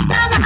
estaba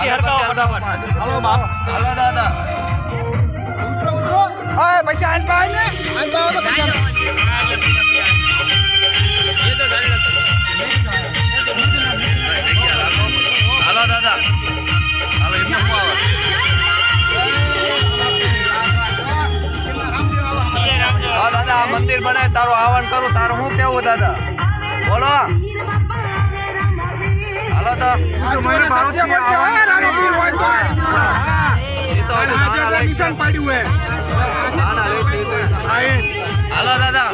અગરબત્તી હરકાવો ફટાફટ. હાલો બાપ. હાલો દાદા. ઉતરો ઉતરો. ઓય પૈસા હાલ પાય ને હાલ પાવો તો પૈસા હાલો દાદા. હાલો એમને શું આવે? હા દાદા આ મંદિર બને તારું આવન કરું. તારું હું કેવું દાદા? બોલો. હાલો તો. પાડ્યું. હાલો દાદા.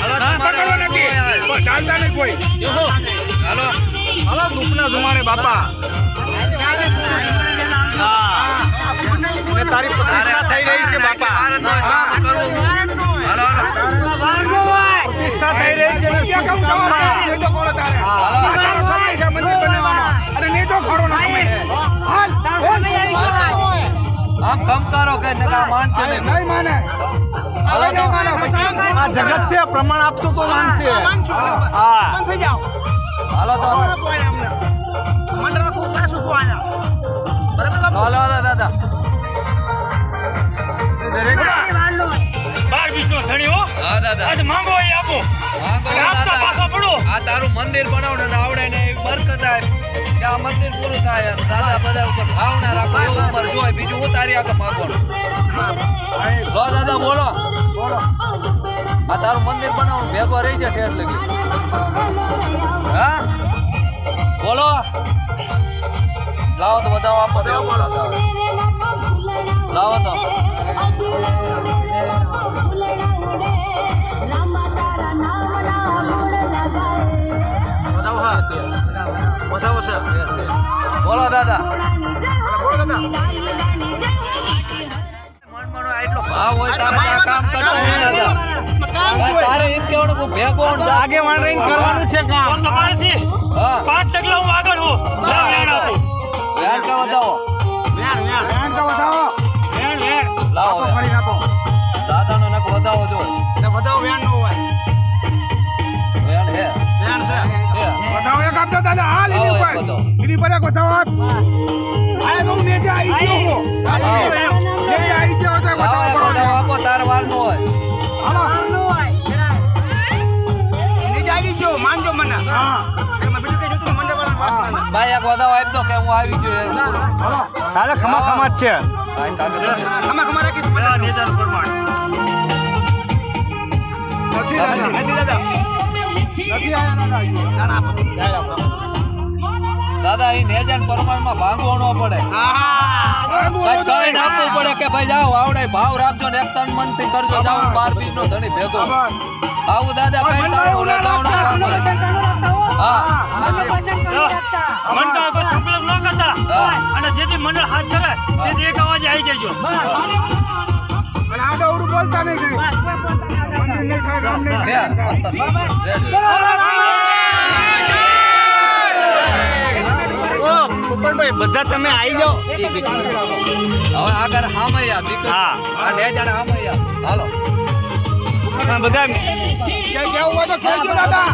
હાલો નથી. ચાલતા નહીં કોઈ. હાલો. હાલો દુઃખના ધુમાડે બાપા. તારી પ્રતિષ્ઠા થઈ રહી છે બાપા. હાલો હાલો. થઈ રહી છે ને ત્યાં કેમ જવા દે? નહીં તો કોણ તારે? તારો સમય છે મંદિર બનાવવાનો. અરે નહીં તો ખોડોનો સમય હાલ. આમ કમ કરો કે નકા માન ને નહીં માને. આ જગત છે પ્રમાણ આપશો તો માનશે. હા હાલો તો. હાલો હાલો દાદા. બાર બીજનો ધણી હો. હા દાદા. આજ માંગો એ આપો. પડો. આ તારું મંદિર બનાવને ને આવડે ને બરકત થાય કે આ મંદિર પૂરું થાય દાદા બધા ઉપર ભાવના રાખો એવું ઉપર જોય બીજું હું તારી આગળ માંગવાનું લો દાદા બોલો. આ તારું મંદિર બનાવવાનું ભેગો રહી જાય ઠેર લગી હા? બોલો. લાવો તો બધા આપો તો દાદા. લાવો તો. વધાવો છે છે, છે. બોલો દાદા. આટલો ભાવ હોય તારે કામ કરતો હોય દાદા. તારે એમ કેવાનું ભેગો. રહીને કરવાનું છે કામ. તમારેથી પાંચ ટકલા હું આગળ હું. વેણ વેણ આપું ધ્યાન ધ્યાન. તો વધાવો. વેણ વેણ લાવો. ફરી નાખો. દાદાનો નખ વધાવો જો વધાવો નો હોય હે છે વધાવો એક આપજો દાદા. હાલ એની ઉપર. વધાવો. પર એક વધાવો આ તો હું નેજે આવી ગયો હું. લાવો. આવી ગયો તો વધાવો એક કરો. વધાવો આપો તારે વાર નો હોય હાલો. માનજો મને હા. બીજું કઈ જોતું મંડળ. ભાઈ એક વધાવો આપી દો કે હું આવી ગયો હાલો. ખમા ખમા જ છે. ખમા ખમા રાખીશ. નેજાનું પ્રમાણ. નથી દાદા. નથી. દાદા નથી આયા દાદા. દાદા એ નેજાન પ્રમાણમાં ભાંગવો ન પડે કઈ કઈ આપવું પડે કે ભાઈ જાઓ આવડે. ભાવ રાખજો ને એક ત્રણ મનથી કરજો. જાઓ બાર બીજ નો ધણી ભેગો. આવું દાદા કઈ તારું મંડળ કોઈ સંકલ્પ ન કરતા અને જેથી મંડળ હાથ ધરે તેથી એક અવાજે આવી જજો અને આડો બોલતા નહીં પોપટભાઈ બધા તમે આવી જાઓ હવે આગળ હામૈયા દીકરી હા. આ નેજાન હામૈયા હાલો બધા કે કેવું હોય તો કહેજો દાદા.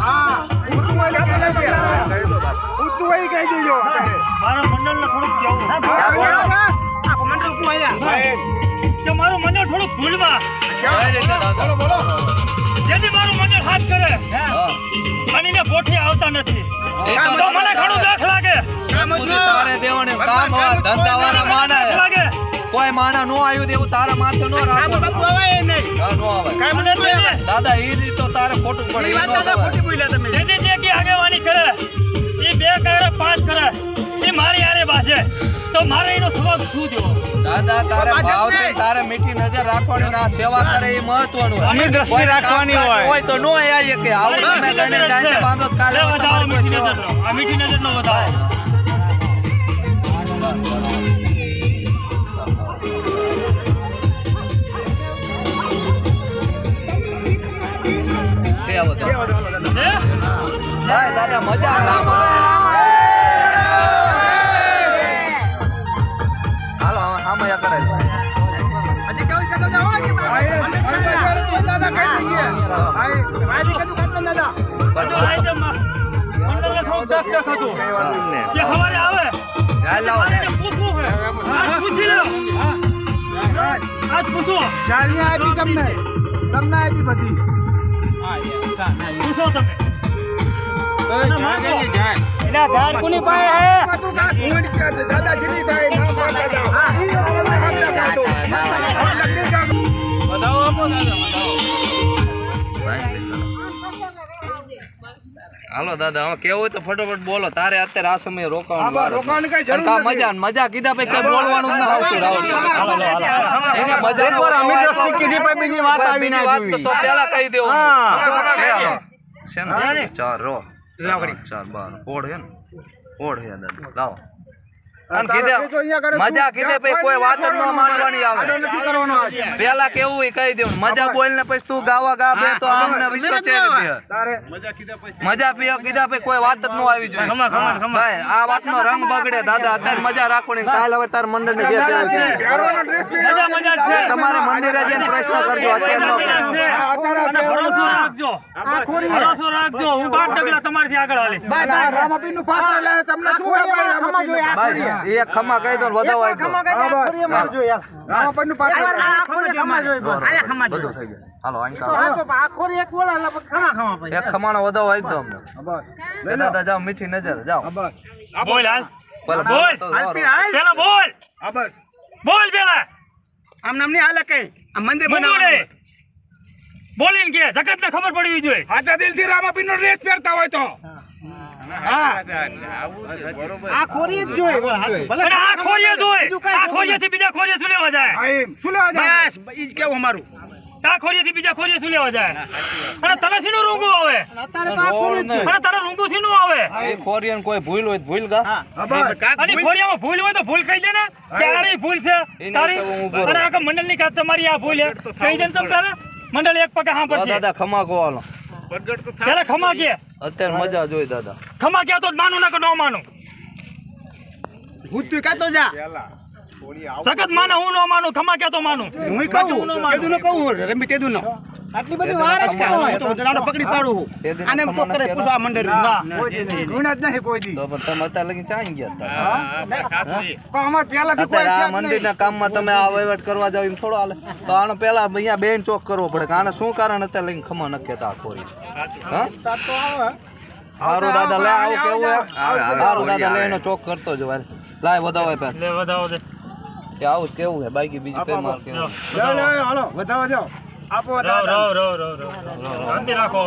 હા. તો એ કહી દેજો મારા મંડળને થોડુંક કેવું મંડળ બોલો આવ્યા મારું મંડળ થોડુંક ભૂલવા બોલો, બોલો. જેથી મારું મંડળ હાથ કરે. બનીને પોઠી આવતા નથી. તો તો મને ઘણું દુઃખ લાગે. તારે દેવાને કામ હોય ધંધા વાળા માના લાગે. કોઈ માના નો આવ્યું એવું તારા માથે નો રાખો. નો આવે મને તેથી- દાદા એ રીત તો તારે ખોટું પડે દાદા ખોટી બોલ્યા તમે. જેથી જે કે આગેવાની કરે એ કરે પાંચ કરે એ મારી હારે બાજે તો મારે એનો સ્વભાવ શું જેવો દાદા તારે ભાવ છે તારે મીઠી નજર રાખવાની ને સેવા કરે એ મહત્વનું હોય. દ્રષ્ટિ રાખવાની હોય. હોય તો નો આવીએ કે આવું તમે ગણે દાંડે બાંધો કાલે લે હું વધાવો તમારી મીઠી સેવા નજરનો. આ મીઠી નજરનો વધાવો. છે આ બધું. હે? ભાઈ દાદા મજા આવે કામયા કરે ચાલી આપી તમને તમને આપી બધી પૂછો તમે દાદા છેલ્લી થાય હાલો દાદા હવે કેવું હોય તો ફટોફટ બોલો. તારે અત્યારે આ સમયે રોકાવાનું રોકાવાનું કઈ જરૂર. મજા ને મજા કીધા પછી કઈ બોલવાનું ના આવતું રાહુલ. એને મજા કીધી બીજી વાત આવી ના વાત તો- તો કહી દેવું. હા. છે ને? ચાર રો. ચાર બાર. ઓઢ હે ને? ઓઢ હે દાદા. લાવો. અને કીધે મજા કીધે પછી કોઈ વાત જ ન માનવાની આવે. પેલા કેવું હોય કહી દેવું મજા બોલ ને પછી તું ગાવા ગા બે તો આમને વિશ્વ છે મજા પીઓ કીધા પછી કોઈ વાત જ ન આવી જોઈએ. ભાઈ આ વાતનો રંગ બગડે દાદા અત્યારે મજા રાખવાની. કાલ હવે તાર મંડળ ને જે કહેવું છે. તમારે મંદિરે જઈને પ્રશ્ન કરજો અત્યારે ન રાખજો. ભરોસો રાખજો. હું બાર ડગલા તમારથી આગળ હાલીશ. આ રામાપીરનું પાત્ર લે તમને શું એક ખમા કહી દો ને વધાવો ખમા દો. રામાપીરનું પાત્ર લે. બધું થઈ જાય હાલો આની કામ. એક ખમાણો વધાવો આપી દો અમને બસ. એ દાદા જાઓ મીઠી નજર જાઓ. આ બસ. બોલ હાલ. બોલ. તો પેલા બોલ. આ બસ. બોલ પેલા. આમ નામ નહીં હાલે કઈ. આ મંદિર બનાવવાનું. બોલીને કે જગત ને ખબર પડવી જોઈએ. સાચા દિલથી રામાપીરનો ડ્રેસ પહેરતા હોય તો. આ ખોરી જ જોઈ અને આ ખોરીએ જોઈ. આ ખોરીએથી બીજા ખોરીએ શું લેવા જાય? શું લેવા જાય? ઈ કેવું અમારું. આ ખોરીએથી બીજા ખોરીએ શું લેવા જાય? અને તને રૂંગું આવે? અને તારે રૂંગું શીનું આવે? એ ખોરિયાને કોઈ ભૂલ હોય તો ભૂલ ગા. અને ખોરિયામાં ભૂલ હોય તો ભૂલ કહી દે ને. કે ભૂલ છે. તારી મંડળની ઊભો અને આખા મંડળની કાત તમારી આ ભૂલ છે. કહી દે ને તમ તારે મંડળ એક પગે હા પડશે દાદા ખમા કોવાનો ત્યારે ખમા કે. અત્યારે મજા જોઈ દાદા. ખમા કે તો માનું ના કે ન માનું. ભૂત તું કાતો જા. સખત માને હું ન માનું ખમા કે તો માનું. હું કહું. હું ન માનું. કેદું નો કહું રમી કેદું નો આટલી બધી વાર જ કાં હોય. તો દાડો પકડી પાડું આને એમ કોક કરે પૂછવા મંડળ ના. ગુણ જ નહીં કોઈ દી. તો પણ તમે અત્યારે લગી ચાઈ ગયા હતા. પણ અમાર પહેલાથી કોઈ આ. મંદિરના કામમાં તમે આ વહીવટ કરવા જાવ એમ થોડો હાલે. તો આનો પેલા અહીંયા બેન ચોક કરવો પડે કે આને શું કારણ અત્યારે લઈને ખમા નખેતા ખોરી હા? તો આવે. સારું દાદા લે આવું કેવું હે સારું દાદા લે એનો ચોક કરતો જ વારે લાય વધાવો પેલા લે વધાવો દે. કે આવું કેવું હે બાકી બીજું કઈ માર કેવું? લે લે હાલો વધાવો જાઓ આપો રાખો